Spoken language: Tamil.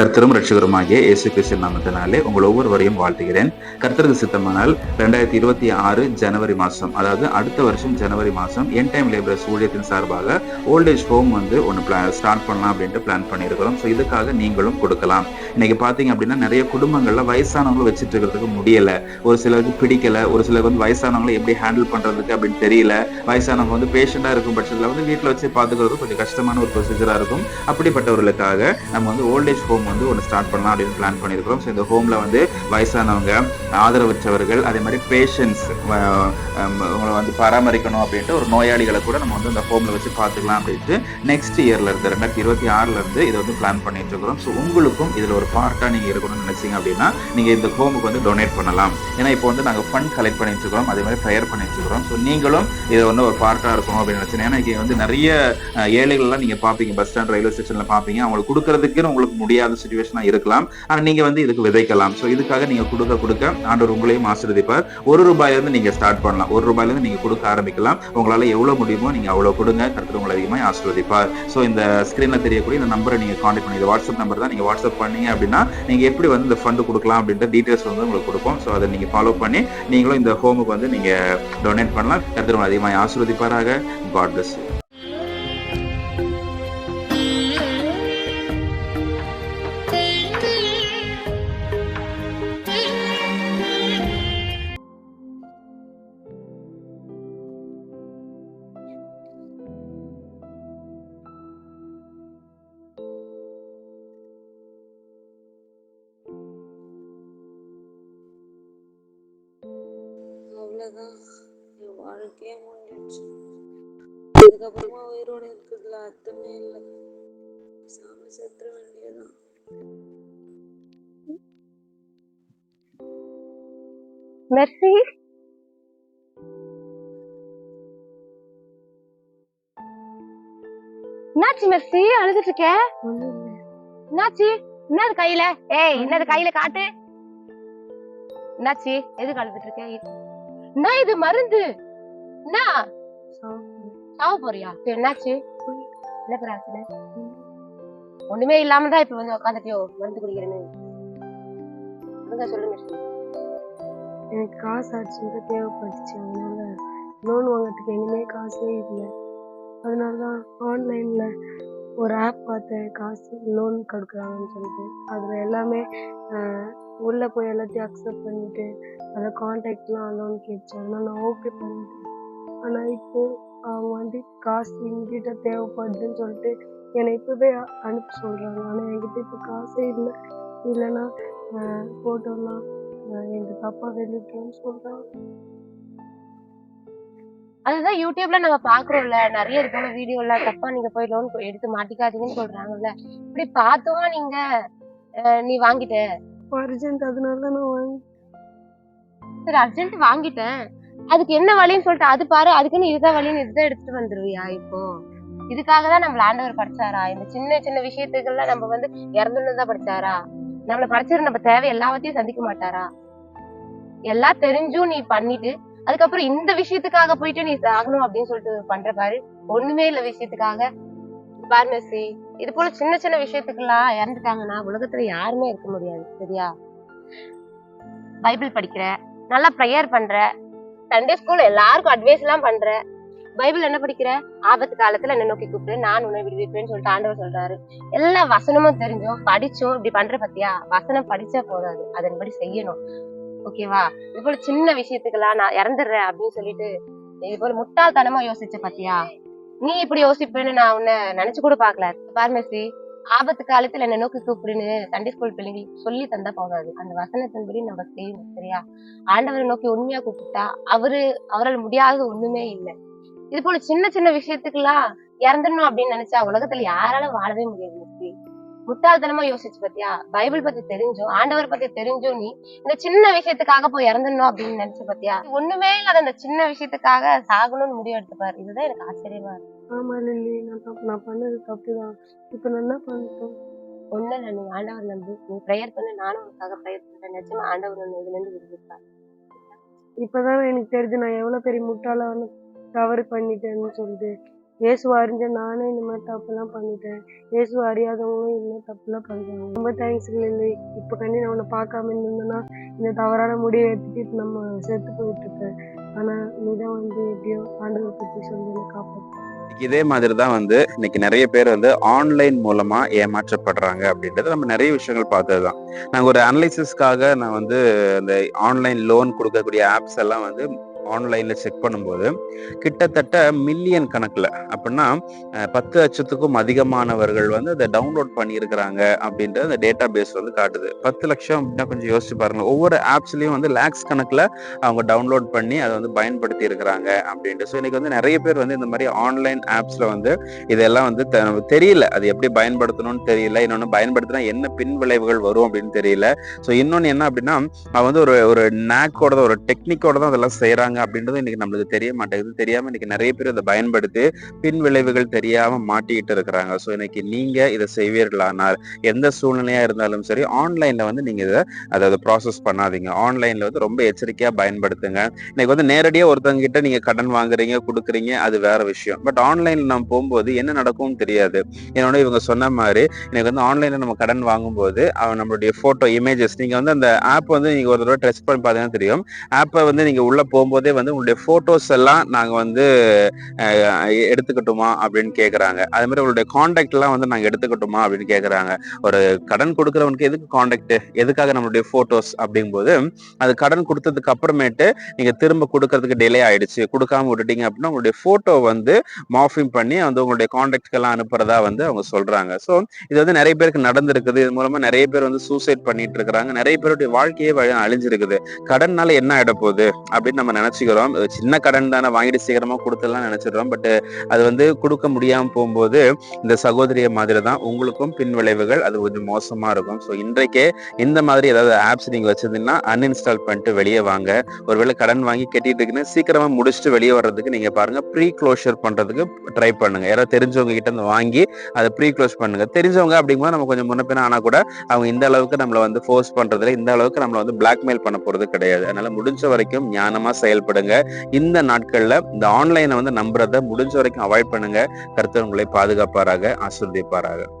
கர்த்தரும் ரட்சகருமாகிய இயேசு கிறிஸ்து நாமத்தினாலே உங்கள் ஒவ்வொருவரையும் வாழ்த்துகிறேன். கர்த்தருக்கு சித்தமானால் ரெண்டாயிரத்தி இருபத்தி ஆறு ஜனவரி மாதம் அதாவது அடுத்த வருஷம் ஜனவரி மாதம் என் டைம் லேபரர்ஸ் ஊழியத்தின் சார்பாக ஓல்டேஜ் ஹோம் வந்து ஒன்று பிளான் ஸ்டார்ட் பண்ணலாம் அப்படின்ட்டு பிளான் பண்ணியிருக்கிறோம். ஸோ இதுக்காக நீங்களும் கொடுக்கலாம். இன்னைக்கு பார்த்தீங்க அப்படின்னா நிறைய குடும்பங்களில் வயசானவங்களை வச்சுட்டு இருக்கிறதுக்கு முடியல. ஒரு சிலருக்கு பிடிக்கல ஒரு சிலருக்கு வந்து வயசானவங்களை எப்படி ஹேண்டில் பண்றதுக்கு அப்படின்னு தெரியல. வயசானவங்க வந்து பேஷண்டாக இருக்கும் பட்சத்தில் வந்து வீட்டில் வச்சு பார்த்துக்கிறது கொஞ்சம் கஷ்டமான ஒரு ப்ரொசீஜராக இருக்கும். அப்படிப்பட்டவர்களுக்காக நம்ம வந்து ஓல்டேஜ் ஹோம் வந்து ஒன்று ஸ்டார்ட் பண்ணலாம் அப்படின்னு பிளான் பண்ணியிருக்கிறோம். ஸோ இந்த ஹோமில் வந்து வயசானவங்க ஆதரவற்றவர்கள் அதே மாதிரி பேஷண்ட்ஸ் உங்களை வந்து பராமரிக்கணும் அப்படின்ட்டு ஒரு நோயாளிகளை கூட நம்ம வந்து அந்த ஹோமில் வச்சு பார்த்துக்கலாம் அப்படின்ட்டு நெக்ஸ்ட் இயரில் இருந்து ரெண்டாயிரத்தி இருபத்தி ஆறுலேருந்து இதை வந்து பிளான் பண்ணிட்டு இருக்கிறோம். ஸோ உங்களுக்கும் இதில் ஒரு பார்ட்டாக நீங்கள் இருக்கணும்னு நினச்சிங்க அப்படின்னா நீங்கள் இந்த ஹோமுக்கு வந்து டொனேட் பண்ணலாம். ஏன்னா இப்போ வந்து நாங்கள் ஃபண்ட் கலெக்ட் பண்ணிட்டு இருக்கிறோம். அதே மாதிரி ப்ரேயர் பண்ணிட்டு இருக்கிறோம். ஸோ நீங்களும் இதை வந்து ஒரு பார்ட்டாக இருக்கணும் அப்படின்னு நினைச்சேன் ஏன்னா இங்கே வந்து நிறைய ஏழைகள்லாம் நீங்கள் பார்ப்பீங்க. பஸ் ஸ்டாண்ட் ரயில்வே ஸ்டேஷனில் பார்ப்பீங்க. அவங்களுக்கு கொடுக்கறதுக்குன்னு உங்களுக்கு முடியாத. சுச்சுவேஷனா இருக்கலாம். ஆனா நீங்க வந்து இதுக்கு விதைக்கலாம். ஸோ இதுக்காக நீங்க கொடுக்க கொடுக்க ஆண்டவர் உங்களையும் ஆசீர்வதிப்பார். ஒரு ரூபாயில இருந்து நீங்க ஸ்டார்ட் பண்ணலாம். ஒரு ரூபாயில இருந்து நீங்க கொடுக்க ஆரம்பிக்கலாம். உங்களால எவ்வளவு முடியுமோ நீங்க அவ்வளவு கொடுங்க. கருத்து உங்களை அதிகமாக ஆசீர்வதிப்பார். ஸோ இந்த ஸ்கிரீன்ல தெரியக்கூடிய இந்த நம்பரை நீங்க காண்டாக்ட் பண்ணி இது வாட்ஸ்அப் நம்பர் தான் நீங்க வாட்ஸ்அப் பண்ணீங்க அப்படின்னா நீங்க எப்படி வந்து இந்த ஃபண்டு கொடுக்கலாம் அப்படின்ற டீட்டெயில்ஸ் வந்து உங்களுக்கு கொடுப்போம். ஸோ அதை நீங்க ஃபாலோ பண்ணி நீங்களும் இந்த ஹோமுக்கு வந்து நீங்க டொனேட் பண்ணலாம். கருத்து உங்களை அதிகமாக ஆசீர்வதிப்பாராக. காட் பிளஸ் அவ்வளோதான் என் வாழ்க்கையே முடிஞ்சிடுச்சு. அதுக்கப்புறமா உயிரோடு இருக்கிறதுல அர்த்தமே இல்லை. சாமி செத்துற வேண்டியதான் மெர்சி என்னாச்சு மெர்சி அழுதுட்டு இருக்க என்னாச்சு? என்னது கையில? ஏய் என்னது கையில காட்டு? என்னாச்சு? எதுக்கு அழுதுட்டு இருக்க என்ன இது மருந்து. என்ன சாவ போறியா சரி, என்னாச்சு? என்ன பிரச்சனை ஒண்ணுமே இல்லாம தான் இப்ப வந்து உட்காந்துட்டியோ மருந்து குடிக்கிறேன்னு. சொல்லுங்க. எனக்கு காசு அர்ஜென்ட்டாக தேவைப்பட்டுச்சு அதனால லோன் வாங்கறதுக்கு எங்கேயுமே காசே இல்லை. அதனால தான் ஆன்லைனில் ஒரு ஆப் பார்த்தேன். காசு லோன் கொடுக்குறாங்கன்னு சொல்லிட்டு. அதில் எல்லாமே உள்ளே போய் எல்லாத்தையும் அக்செப்ட் பண்ணிட்டு அந்த காண்டாக்ட்லாம் லோன் கேட்டேன் ஆனால் நான் ஓகே பண்ணிட்டேன். ஆனால் இப்போ அவங்க வந்து காசு எங்கிட்ட தேவைப்படுதுன்னு சொல்லிட்டு என்னை இப்போவே அனுப்ப சொல்கிறாங்க ஆனால் என்கிட்ட இப்போ காசே இல்லை. இல்லைன்னா ஃபோட்டோலாம் எங்கள் அப்பா வெளியிட்டேன்னு சொல்கிறாங்க அதுதான் யூடியூப்ல நம்ம பாக்குறோம்ல. நிறைய இருக்காங்க வீடியோ எல்லாம். தப்பா நீங்க போய் லோன் எடுத்து மாட்டிக்காதீங்கன்னு சொல்றாங்கல்ல. இப்படி பார்த்தோமா நீங்க நீ வாங்கிட்ட. அர்ஜென்ட் அதனால தான் நான் வாங்கி சரி அர்ஜென்ட் வாங்கிட்டேன். அதுக்கு என்ன வழின்னு சொல்லிட்டு அது பாரு அதுக்குன்னு இதுதான் வழின்னு இதுதான் எடுத்துட்டு வந்துருவியா இப்போ? இதுக்காக தான் நம்ம ஆண்டவர் படிச்சாரா? இந்த சின்ன சின்ன விஷயத்துக்கெல்லாம் நம்ம வந்து இறந்துன்னு தான் படிச்சாரா? நம்மள படிச்சது நம்ம தேவை எல்லாத்தையும் சந்திக்க மாட்டாரா? எல்லாம் தெரிஞ்சும் நீ பண்ணிட்டு அதுக்கப்புறம் இந்த விஷயத்துக்காக போயிட்டு நீ சாகணும் அப்படின்னு சொல்லிட்டு பண்ற பாரு. ஒண்ணுமே இல்ல விஷயத்துக்காக. பார்மசி இது போல சின்ன சின்ன விஷயத்துக்கெல்லாம் இறந்துட்டாங்கன்னா உலகத்துல யாருமே இருக்க முடியாது சரியா? பைபிள் படிக்கிற நல்லா ப்ரேயர் பண்ற சண்டே ஸ்கூல் எல்லாருக்கும் அட்வைஸ் எல்லாம் பண்ற பைபிள் என்ன படிக்கிற? ஆபத்து காலத்துல என்ன நோக்கி கூப்பிடு நான் உன்னை விடுவிப்பேன்னு சொல்லிட்டு ஆண்டவர் சொல்றாரு. எல்லா வசனமும் தெரிஞ்சும் படிச்சும் இப்படி பண்ற பத்தியா? வசனம் படிச்சா போதாது அதன்படி செய்யணும். ஓகேவா இது போல சின்ன விஷயத்துக்கெல்லாம் நான் இறந்துடுறேன் அப்படின்னு சொல்லிட்டு இது போல முட்டாள்தனமா யோசிச்ச பாத்தியா? நீ இப்படி யோசிப்பேன்னு நான் உன்னை நினைச்சு கூட பாக்கல பார்மசி ஆபத்து காலத்துல என்ன நோக்கி கூப்பிடுன்னு சண்டே ஸ்கூல் பிள்ளைங்களுக்கு சொல்லி தந்தா போகாது அந்த வசனத்தின்படி நம்ம செய்யணும் சரியா? ஆண்டவரை நோக்கி உண்மையா கூப்பிட்டா அவரு அவரால் முடியாதது ஒண்ணுமே இல்லை. இது போல சின்ன சின்ன விஷயத்துக்கெல்லாம் இறந்துடணும் அப்படின்னு நினைச்சா உலகத்துல யாராலும் வாழவே முடியாது முட்டாள்தனமா யோசிச்சு பாத்தியா? பைபிள் பத்தி தெரிஞ்சும் ஆண்டவர் பத்தி தெரிஞ்சும் நீ இந்த சின்ன விஷயத்துக்காக போய் இறந்துடணும் அப்படின்னு நினைச்சு பாத்தியா? ஒண்ணுமே இல்லாத இந்த சின்ன விஷயத்துக்காக சாகணும்னு முடிவு எடுத்துப்பாரு. இதுதான் எனக்கு ஆச்சரியமா இருக்கு. ஆமாம் லில்லி. நான் நான் பண்ணது தப்பு தான் இப்போ நான் என்ன பண்ணிட்டோம்? ஒண்ணு இல்ல நீ ஆண்டவர் நம்பி நீ ப்ரேயர் பண்ணு நானும் உனக்காக ப்ரேயர் பண்றேன். நிச்சயமா ஆண்டவர் உன்னை இதுல இருந்து விடுவிப்பார். இப்போதான் எனக்கு தெரியுது நான் எவ்வளோ பெரிய முட்டாளான தவறு பண்ணிட்டேன்னு சொல்லிட்டு. இயேசுவை அறிஞ்ச நானே இந்த மாதிரி தப்புலாம் பண்ணிட்டேன். இயேசுவை அறியாதவங்களும் இந்த மாதிரி தப்புலாம் பண்ணுறாங்க ரொம்ப தேங்க்ஸ் இல்லை. இப்போ கண்டி நான் உன்னை பார்க்காம இருந்தேன்னா இந்த தவறான முடிவை எடுத்துட்டு நம்ம செத்து போயிட்டுருக்கேன் ஆனால் நீ தான் வந்து எப்படியோ ஆண்டவர் பற்றி சொல்லி என்னை காப்பாற்று இதே மாதிரி தான் வந்து இன்னைக்கு நிறைய பேர் வந்து ஆன்லைன் மூலமா ஏமாற்றப்படுறாங்க அப்படின்றது நம்ம நிறைய விஷயங்கள் பார்த்தது தான் நாங்கள் ஒரு அனலைசிஸ்க்காக நான் வந்து இந்த ஆன்லைன் லோன் கொடுக்கக்கூடிய ஆப்ஸ் எல்லாம் வந்து ஆன்லைன்ல செக் பண்ணும்போது கிட்டத்தட்ட மில்லியன் கணக்குல அப்படின்னா பத்து லட்சத்துக்கும் அதிகமானவர்கள் வந்து அதை டவுன்லோட் பண்ணியிருக்கிறாங்க அப்படின்ற அந்த டேட்டா பேஸ் வந்து காட்டுது. பத்து லட்சம் அப்படின்னா கொஞ்சம் யோசிச்சு பாருங்க ஒவ்வொரு ஆப்ஸ்லயும் வந்து லேக்ஸ் கணக்குல அவங்க டவுன்லோட் பண்ணி அதை வந்து பயன்படுத்தி இருக்கிறாங்க அப்படின்ட்டு. ஸோ இன்னைக்கு வந்து நிறைய பேர் வந்து இந்த மாதிரி ஆன்லைன் ஆப்ஸ்ல வந்து இதெல்லாம் வந்து நமக்கு தெரியல. அது எப்படி பயன்படுத்தணும்னு தெரியல. இன்னொன்று பயன்படுத்தினா என்ன பின் விளைவுகள் வரும் அப்படின்னு தெரியல. ஸோ இன்னொன்று என்ன அப்படின்னா அவன் வந்து ஒரு ஒரு நேக்கோட தான் ஒரு டெக்னிக்கோட தான் அதெல்லாம் செய்கிறாங்க அப்படின்றது இன்னைக்கு நம்மளுக்கு தெரிய மாட்டேங்குது. தெரியாம இன்னைக்கு நிறைய பேர் அதை பயன்படுத்தி பின் விளைவுகள் தெரியாம மாட்டிக்கிட்டு இருக்கிறாங்க. ஸோ இன்னைக்கு நீங்க இதை செய்வீர்களானார் எந்த சூழ்நிலையா இருந்தாலும் சரி ஆன்லைன்ல வந்து நீங்க இதை அதாவது ப்ராசஸ் பண்ணாதீங்க. ஆன்லைன்ல வந்து ரொம்ப எச்சரிக்கையா பயன்படுத்துங்க. இன்னைக்கு வந்து நேரடியா ஒருத்தவங்க கிட்ட நீங்க கடன் வாங்குறீங்க கொடுக்குறீங்க அது வேற விஷயம். பட் ஆன்லைன்ல நம்ம போகும்போது என்ன நடக்கும்னு தெரியாது. என்னோட இவங்க சொன்ன மாதிரி இன்னைக்கு வந்து ஆன்லைன்ல நம்ம கடன் வாங்கும்போது அவன் நம்மளுடைய போட்டோ இமேஜஸ் நீங்க வந்து அந்த ஆப் வந்து நீங்க ஒரு தடவை டெஸ்ட் பண்ணி பார்த்தீங்கன்னா தெரியும். ஆப்பை வந்து நீங்க உள்ள போகும்போதே வந்து உங்களுடைய போட்டோஸ் எல்லாம் நாங்க வந்து எடுத்துக்கட்டுமா அப்படின்னு கேட்குறாங்க அதே மாதிரி உங்களுடைய காண்டாக்ட்லாம் வந்து நாங்க எடுத்துக்கட்டுமா அப்படின்னு கேக்குறாங்க. ஒரு கடன் கொடுக்குறவனுக்கு எதுக்கு காண்டாக்ட் எதுக்காக நம்மளுடைய போட்டோஸ் அப்படிங்கும்போது அது கடன் கொடுத்ததுக்கு அப்புறமேட்டு நீங்க திரும்ப கொடுக்கறதுக்கு டிலே ஆயிடுச்சு. கொடுக்காம விட்டுட்டீங்க அப்படின்னா உங்களுடைய போட்டோ வந்து மார்ஃபிங் பண்ணி வந்து உங்களுடைய காண்டாக்ட்கெல்லாம் அனுப்புறதா வந்து அவங்க சொல்றாங்க. ஸோ இது வந்து நிறைய பேருக்கு நடந்திருக்குது. இது மூலமா நிறைய பேர் வந்து சூசைட் பண்ணிட்டு இருக்கிறாங்க. நிறைய பேருடைய வாழ்க்கையே வழி அழிஞ்சிருக்குது. கடன்னால என்ன ஆகிட போகுது? அப்படின்னு நம்ம நினைச்சுக்கிறோம். சின்ன கடன் தானே வாங்கிட்டு சீக்கிரமா கொடுத்துடலாம் நினைச்சிடுறோம். பட் அது வந்து கொடுக்க முடியாம போகும்போது இந்த சகோதரிய மாதிரி தான் உங்களுக்கும் பின் விளைவுகள். அது கொஞ்சம் மோசமா இருக்கும். ஸோ இன்றைக்கே இந்த மாதிரி ஏதாவது ஆப்ஸ் நீங்க வச்சிருந்தீங்கன்னா அன்இன்ஸ்டால் பண்ணிட்டு வெளியே வாங்க. ஒருவேளை கடன் வாங்கி கட்டிட்டு இருக்குன்னு சீக்கிரமா முடிச்சுட்டு வெளியே வர்றதுக்கு நீங்க பாருங்க ப்ரீ க்ளோஷர் பண்றதுக்கு ட்ரை பண்ணுங்க. யாராவது தெரிஞ்சவங்க கிட்ட இருந்து வாங்கி அதை ப்ரீ க்ளோஸ் பண்ணுங்க. தெரிஞ்சவங்க அப்படிங்கும்போது நம்ம கொஞ்சம் முன்னப்பின ஆனா கூட அவங்க இந்த அளவுக்கு நம்மளை வந்து ஃபோர்ஸ் பண்றதுல இந்த அளவுக்கு நம்மள வந்து பிளாக்மெயில் பண்ண போறது கிடையாது. அதனால முடிஞ்ச வரைக்கும் ஞானமா செயல்படுங்க. இந்த நாட்கள்ல இந்த ஆன்லைனை வந்து நம்புறத முடிஞ்ச வரைக்கும் அவாய்ட் பண்ணுங்க. கருத்து உங்களை பாதுகாப்பாராக ஆசிர்வதிப்பாராக.